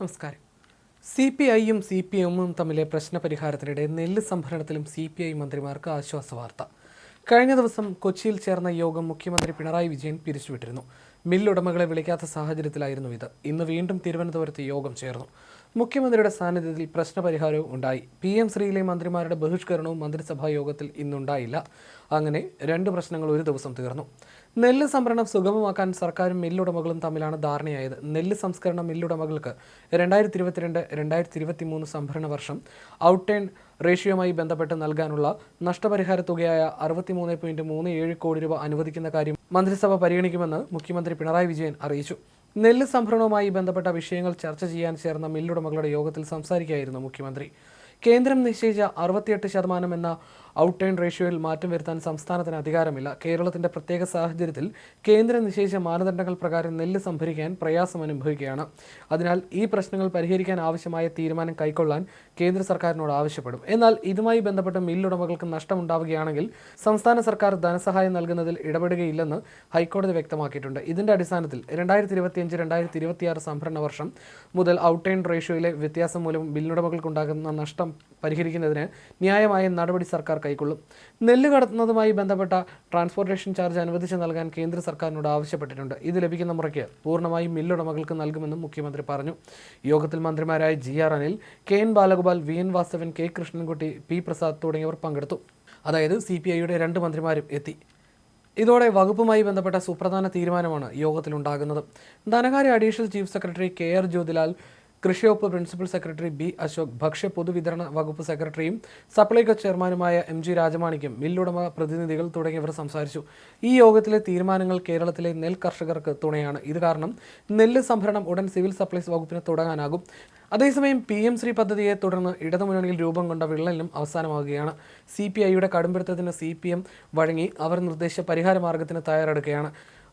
നമസ്കാരം. C P ഐയും C P എമ്മും തമ്മിലെ പ്രശ്ന പരിഹാരത്തിനിടെ നെല്ല് സംഭരണത്തിലും സി പി ഐ മന്ത്രിമാർക്ക് ആശ്വാസ വാർത്ത കഴിഞ്ഞ ദിവസം കൊച്ചിയിൽ ചേർന്ന യോഗം മുഖ്യമന്ത്രി പിണറായി വിജയൻ പിരിച്ചുവിട്ടിരുന്നു. മില്ലുടമകളെ വിളിക്കാത്ത സാഹചര്യത്തിലായിരുന്നു ഇത്. ഇന്ന് വീണ്ടും തിരുവനന്തപുരത്ത് യോഗം ചേർന്നു. മുഖ്യമന്ത്രിയുടെ സാന്നിധ്യത്തിൽ പ്രശ്നപരിഹാരവും ഉണ്ടായി. പി എം ശ്രീയിലെ മന്ത്രിമാരുടെ ബഹിഷ്കരണവും മന്ത്രിസഭാ യോഗത്തിൽ ഇന്നുണ്ടായില്ല. അങ്ങനെ രണ്ട് പ്രശ്നങ്ങൾ ഒരു ദിവസം തീർന്നു. നെല്ല് സംഭരണം സുഗമമാക്കാൻ സർക്കാരും മില്ലുടമകളും തമ്മിലാണ് ധാരണയായത്. നെല്ല് സംസ്കരണ മില്ലുടമകൾക്ക് രണ്ടായിരത്തി ഇരുപത്തിരണ്ട് രണ്ടായിരത്തി ഇരുപത്തി മൂന്ന് സംഭരണ വർഷം ഔട്ടേൺ റേഷ്യോയുമായി ബന്ധപ്പെട്ട് നൽകാനുള്ള നഷ്ടപരിഹാര തുകയായ അറുപത്തിമൂന്ന് പോയിന്റ് മൂന്ന് ഏഴ് കോടി രൂപ അനുവദിക്കുന്ന കാര്യം മന്ത്രിസഭ പരിഗണിക്കുമെന്ന് മുഖ്യമന്ത്രി പിണറായി വിജയൻ അറിയിച്ചു. നെല്ല് സംഭരണവുമായി ബന്ധപ്പെട്ട വിഷയങ്ങൾ ചർച്ച ചെയ്യാൻ ചേർന്ന മില്ലുടമകളുടെ യോഗത്തിൽ സംസാരിക്കുകയായിരുന്നു മുഖ്യമന്ത്രി. കേന്ദ്രം നിശ്ചയിച്ച അറുപത്തിയെട്ട് ശതമാനം എന്ന ഔട്ട് ടേൺ റേഷ്യോയിൽ മാറ്റം വരുത്താൻ സംസ്ഥാനത്തിന് അധികാരമില്ല. കേരളത്തിന്റെ പ്രത്യേക സാഹചര്യത്തിൽ കേന്ദ്രം നിശ്ചയിച്ച മാനദണ്ഡങ്ങൾ പ്രകാരം നെല്ല് സംഭരിക്കാൻ പ്രയാസം അനുഭവിക്കുകയാണ്. അതിനാൽ ഈ പ്രശ്നങ്ങൾ പരിഹരിക്കാൻ ആവശ്യമായ തീരുമാനം കൈക്കൊള്ളാൻ കേന്ദ്ര സർക്കാരിനോട് ആവശ്യപ്പെടും. എന്നാൽ ഇതുമായി ബന്ധപ്പെട്ട് മില്ലുടമകൾക്ക് നഷ്ടമുണ്ടാവുകയാണെങ്കിൽ സംസ്ഥാന സർക്കാർ ധനസഹായം നൽകുന്നതിൽ ഇടപെടുകയില്ലെന്ന് ഹൈക്കോടതി വ്യക്തമാക്കിയിട്ടുണ്ട്. ഇതിന്റെ അടിസ്ഥാനത്തിൽ രണ്ടായിരത്തി ഇരുപത്തിയഞ്ച് രണ്ടായിരത്തി ഇരുപത്തിയാറ് സംഭരണ വർഷം മുതൽ ഔട്ട് ടേൺ റേഷ്യോയിലെ വ്യത്യാസം മൂലം മില്ലുടമകൾക്കുണ്ടാകുന്ന നഷ്ടം പരിഹരിക്കുന്നതിന് ന്യായമായ നടപടി സർക്കാർ കൈക്കൊള്ളും. നെല്ല് കടത്തുന്നതുമായി ബന്ധപ്പെട്ട ട്രാൻസ്പോർട്ടേഷൻ ചാർജ് അനുവദിച്ച് നൽകാൻ കേന്ദ്ര സർക്കാരിനോട് ആവശ്യപ്പെട്ടിട്ടുണ്ട്. ഇത് ലഭിക്കുന്ന മുറയ്ക്ക് പൂർണമായും മില്ലുടമകൾക്ക് നൽകുമെന്നും മുഖ്യമന്ത്രി പറഞ്ഞു. യോഗത്തിൽ മന്ത്രിമാരായ G R Anil K N Balagopal V N Vasavan K Krishnankutty P Prasad തുടങ്ങിയവർ പങ്കെടുത്തു. അതായത് സി പി ഐയുടെ രണ്ട് മന്ത്രിമാരും എത്തി. ഇതോടെ വകുപ്പുമായി ബന്ധപ്പെട്ട സുപ്രധാന തീരുമാനമാണ് യോഗത്തിലുണ്ടാകുന്നത്. ധനകാര്യ additional chief secretary K R Jyothilal കൃഷി വകുപ്പ് പ്രിൻസിപ്പൽ സെക്രട്ടറി ബി അശോക് ഭക്ഷ്യ പൊതുവിതരണ വകുപ്പ് സെക്രട്ടറിയും സപ്ലൈകോ ചെയർമാനുമായ എം ജി രാജമാണിക്കും മില്ലുടമ പ്രതിനിധികൾ തുടങ്ങിയവർ സംസാരിച്ചു. ഈ യോഗത്തിലെ തീരുമാനങ്ങൾ കേരളത്തിലെ നെൽ കർഷകർക്ക് തുണയാണ്. ഇത് കാരണം നെല്ല് സംഭരണം ഉടൻ സിവിൽ സപ്ലൈസ് വകുപ്പിന് തുടങ്ങാനാകും. അതേസമയം പി എം ശ്രീ പദ്ധതിയെ തുടർന്ന് ഇടതുമുന്നണിയിൽ രൂപം കൊണ്ട വിള്ളലിനും അവസാനമാകുകയാണ് സി പി ഐയുടെ കടുംപിടുത്തത്തിന് സി പി എം വഴങ്ങി അവർ നിർദ്ദേശിച്ച പരിഹാര മാർഗത്തിന് തയ്യാറെടുക്കുകയാണ്.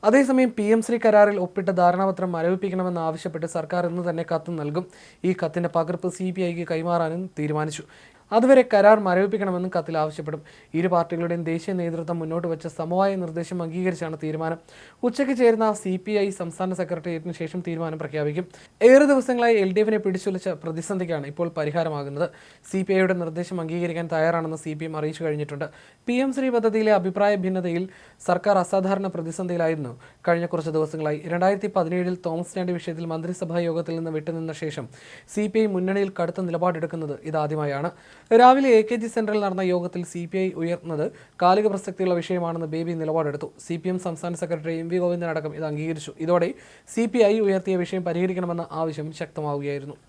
അതേസമയം പി എം ശ്രീ കരാറിൽ ഒപ്പിട്ട ധാരണാപത്രം മരവിപ്പിക്കണമെന്ന് ആവശ്യപ്പെട്ട് സർക്കാർ ഇന്ന് തന്നെ കത്ത് നൽകും. ഈ കത്തിന്റെ പകർപ്പ് സി ബി ഐക്ക് കൈമാറാനും തീരുമാനിച്ചു. അതുവരെ കരാർ മരവിപ്പിക്കണമെന്നും കത്തിൽ ആവശ്യപ്പെടും. ഇരു പാർട്ടികളുടെയും ദേശീയ നേതൃത്വം മുന്നോട്ട് വെച്ച സമവായ നിർദ്ദേശം അംഗീകരിച്ചാണ് തീരുമാനം. ഉച്ചയ്ക്ക് ചേരുന്ന സി പി ഐ സംസ്ഥാന സെക്രട്ടേറിയറ്റിന് ശേഷം തീരുമാനം പ്രഖ്യാപിക്കും. ഏറെ ദിവസങ്ങളായി എൽ ഡി എഫിനെ പിടിച്ചുലച്ച പ്രതിസന്ധിക്കാണ് ഇപ്പോൾ പരിഹാരമാകുന്നത്. സി പി ഐയുടെ നിർദ്ദേശം അംഗീകരിക്കാൻ തയ്യാറാണെന്ന് സി പി എം അറിയിച്ചു കഴിഞ്ഞിട്ടുണ്ട്. പി എം ശ്രീ പദ്ധതിയിലെ അഭിപ്രായ ഭിന്നതയിൽ സർക്കാർ അസാധാരണ പ്രതിസന്ധിയിലായിരുന്നു. കഴിഞ്ഞ കുറച്ച് ദിവസങ്ങളായി രണ്ടായിരത്തി പതിനേഴിൽ തോമസ് ചാണ്ടി വിഷയത്തിൽ മന്ത്രിസഭാ യോഗത്തിൽ നിന്ന് വിട്ടുനിന്ന ശേഷം സി പി ഐ മുന്നണിയിൽ കടുത്ത നിലപാടെടുക്കുന്നത് ഇതാദ്യമായാണ്. രാവിലെ എ കെ ജി സെന്ററിൽ നടന്ന യോഗത്തിൽ സി പി ഐ ഉയർന്നത് കാലിക പ്രസക്തിയുള്ള വിഷയമാണെന്ന് ബേബി നിലപാടെടുത്തു. സി പി എം സംസ്ഥാന സെക്രട്ടറി എം വി ഗോവിന്ദൻ അടക്കം ഇത് അംഗീകരിച്ചു. ഇതോടെ സി പി ഐ ഉയർത്തിയ വിഷയം പരിഹരിക്കണമെന്ന ആവശ്യം ശക്തമാവുകയായിരുന്നു.